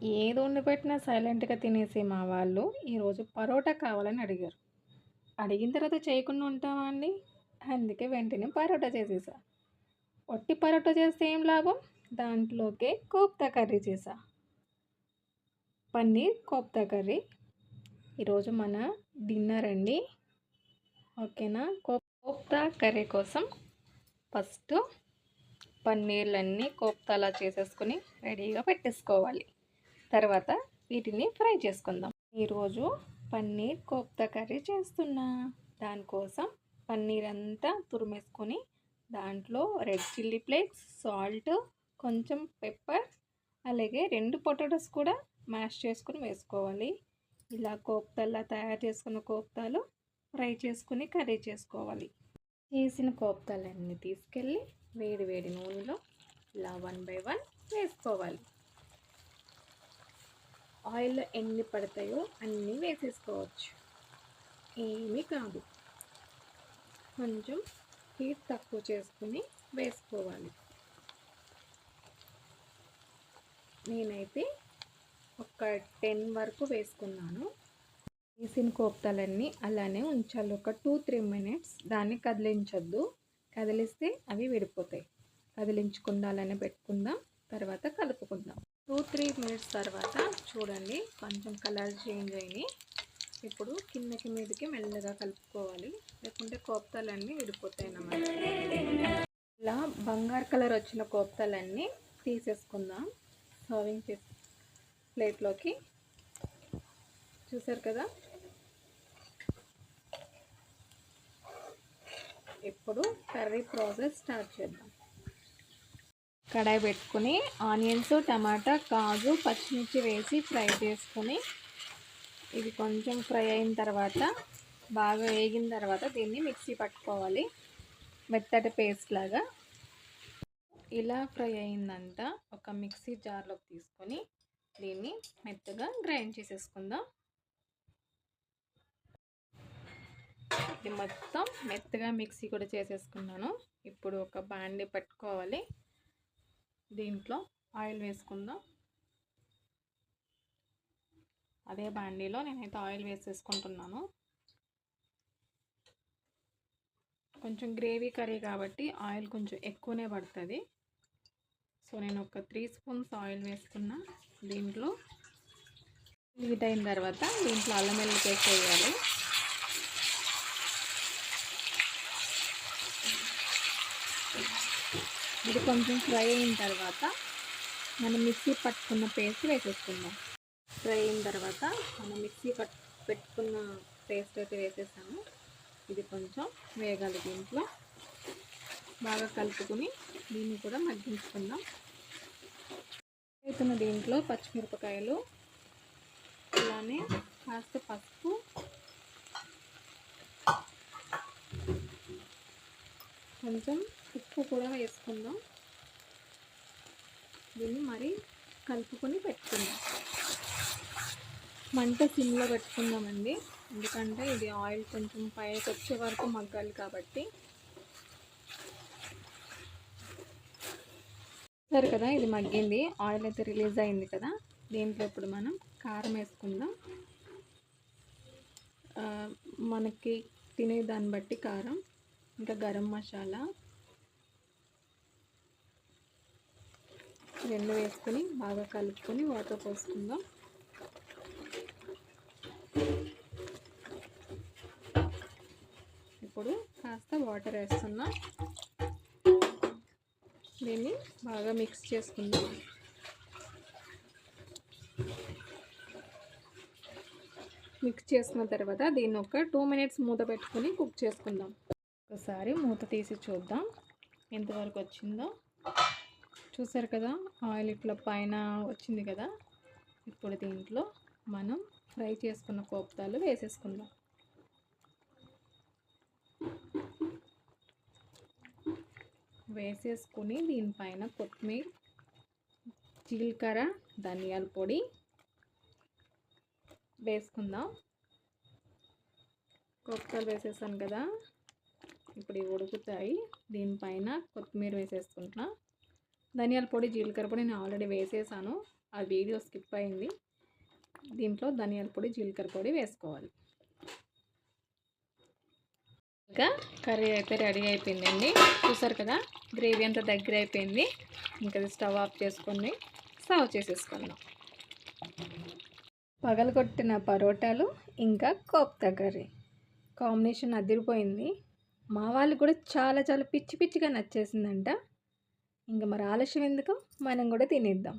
ఏది వండి పెట్టినా సైలెంట్‌గా తినేసే మా వాళ్ళు ఈరోజు పరోటా కావాలని అడిగారు. అడిగిన తర్వాత చేయకుండా ఉంటామా అండి? అందుకే వెంటనే పరోటా చేసేసా. వట్టి పరోటా చేస్తే ఏం లాభం? దాంట్లోకే కోఫ్తా కర్రీ చేసా పన్నీర్ కోఫ్తా కర్రీ ఈరోజు మన డిన్నర్ అండి. ఓకేనా? కోఫ్తా కర్రీ కోసం ఫస్ట్ పన్నీర్లన్నీ కోప్తాలా చేసేసుకొని రెడీగా పెట్టేసుకోవాలి. తర్వాత వీటిని ఫ్రై చేసుకుందాం. ఈరోజు పన్నీర్ కోఫ్తా కర్రీ చేస్తున్నా. దానికోసం పన్నీర్ అంతా తురిమేసుకొని దాంట్లో రెడ్ చిల్లీ ఫ్లేక్స్, సాల్ట్, కొంచెం పెప్పర్ అలాగే రెండు పొటాటోస్ కూడా మ్యాష్ చేసుకుని వేసుకోవాలి. ఇలా కోఫ్తాలా తయారు చేసుకున్న కోఫ్తాలు ఫ్రై చేసుకుని కర్రీ చేసుకోవాలి. చేసిన కోప్తాలన్నీ తీసుకెళ్ళి వేడి వేడి నూనెలో ఇలా వన్ బై వన్ వేసుకోవాలి. ఆయిల్లో ఎన్ని పడతాయో అన్నీ వేసేసుకోవచ్చు. ఏమీ కాదు. కొంచెం హీట్ తక్కువ చేసుకుని వేసుకోవాలి. నేనైతే ఒక టెన్ వరకు వేసుకున్నాను. వేసిన కోప్తాలన్నీ అలానే ఉంచాలి. ఒక టూ త్రీ మినిట్స్ దాన్ని కదిలించొద్దు. కదిలిస్తే అవి విడిపోతాయి. కదిలించకుండా అలానే పెట్టుకుందాం. తర్వాత కలుపుకుందాం. టూ త్రీ మినిట్స్ తర్వాత చూడండి కొంచెం కలర్ చేంజ్ అయినాయి. ఇప్పుడు కిందకి మీదకి మెల్లగా కలుపుకోవాలి. లేకుంటే కోప్తాలన్నీ విడిపోతాయి అన్నమాట. ఇలా బంగారు కలర్ వచ్చిన కోప్తాలన్నీ తీసేసుకుందాం. సర్వింగ్ చేసి ప్లేట్లోకి చూసారు కదా ఇప్పుడు కర్రీ ప్రాసెస్ స్టార్ట్ చేద్దాం కడాయి పెట్టుకుని ఆనియన్స్ టమాటా కాజు పచ్చిమిర్చి వేసి ఫ్రై చేసుకొని ఇది కొంచెం ఫ్రై అయిన తర్వాత బాగా వేగిన తర్వాత దీన్ని మిక్సీ పట్టుకోవాలి. మెత్తటి పేస్ట్ లాగా. ఇలా ఫ్రై అయిందంట ఒక మిక్సీ జార్లోకి తీసుకొని దీన్ని మెత్తగా గ్రైండ్ చేసేసుకుందాం. ఇది మొత్తం మెత్తగా మిక్సీ కూడా చేసేసుకున్నాను. ఇప్పుడు ఒక బాండి పెట్టుకోవాలి. దీంట్లో ఆయిల్ వేసుకుందాం. అదే బాండీలో నేనైతే ఆయిల్ వేసేసుకుంటున్నాను. కొంచెం గ్రేవీ కర్రీ కాబట్టి ఆయిల్ కొంచెం ఎక్కువనే పడుతుంది. సో నేను ఒక త్రీ స్పూన్స్ ఆయిల్ వేసుకున్నా దీంట్లో. హీట్ అయిన తర్వాత దీంట్లో అల్లం వెల్లుల్లి పేస్ట్ వేయాలి. ఇది కొంచెం ఫ్రై అయిన తర్వాత మనం మిక్సీ పట్టుకున్న పేస్ట్ వేసేసుకుందాం. ఫ్రై అయిన తర్వాత మనం మిక్సీ పట్ పెట్టుకున్న పేస్ట్ అయితే వేసేసాము. ఇది కొంచెం వేగాలి దీంట్లో. బాగా కలుపుకొని దీన్ని కూడా మగ్గించుకుందాం. అవుతున్న దీంట్లో పచ్చిమిరపకాయలు అలానే కాస్త పసుపు కొంచెం ఉప్పు కూడా వేసుకుందాం. దీన్ని మరి కలుపుకొని పెట్టుకుందాం. మంట సిమ్లో పెట్టుకుందామండి. ఎందుకంటే ఇది ఆయిల్ కొంచెం పైకి వచ్చే వరకు మగ్గాలి కాబట్టి. సరే కదా ఇది మగ్గింది. ఆయిల్ అయితే రిలీజ్ అయింది కదా. దీంట్లో ఇప్పుడు మనం కారం వేసుకుందాం. మనకి తినే దాన్ని బట్టి కారం ఇంకా గరం మసాలా రెండు వేసుకొని బాగా కలుపుకొని వాటర్ పోసుకుందాం. ఇప్పుడు కాస్త వాటర్ వేస్తున్నా. దీన్ని బాగా మిక్స్ చేసుకుందాం. మిక్స్ చేసుకున్న తర్వాత దీన్ని ఒక టూ మినిట్స్ మూత పెట్టుకొని కుక్ చేసుకుందాం. ఒకసారి మూత తీసి చూద్దాం. ఎంతవరకు వచ్చిందో. చూసారు కదా ఆయిల్ ఇట్లా పైన వచ్చింది కదా ఇప్పుడు దీంట్లో మనం ఫ్రై చేసుకున్న కోప్తాలు వేసేసుకుందాం. వేసేసుకుని దీనిపైన కొత్తిమీర జీలకర్ర ధనియాల పొడి వేసుకుందాం. కోప్తాలు వేసేసాను కదా ఇప్పుడు ఇవి ఉడుకుతాయి. దీనిపైన కొత్తిమీర వేసేసుకుంటున్నాం. ధనియాల పొడి జీలకర్ర పొడి నేను ఆల్రెడీ వేసేసాను. ఆ వీడియో స్కిప్ అయింది. దీంట్లో ధనియాల పొడి జీలకర్ర పొడి వేసుకోవాలి. ఇంకా కర్రీ అయితే రెడీ అయిపోయిందండి. చూసారు కదా గ్రేవీ అంతా దగ్గర అయిపోయింది. ఇంకా అది స్టవ్ ఆఫ్ చేసుకొని సర్వ్ చేసేసుకుందాం. పగలగొట్టిన పరోటాలు ఇంకా కోప్తా కర్రీ. కాంబినేషన్ అదిరిపోయింది. మా వాళ్ళు కూడా చాలా చాలా పిచ్చి పిచ్చిగా నచ్చేసిందంట. ఇంకా మరి ఆలస్యం ఎందుకు? మనం కూడా తినేద్దాం.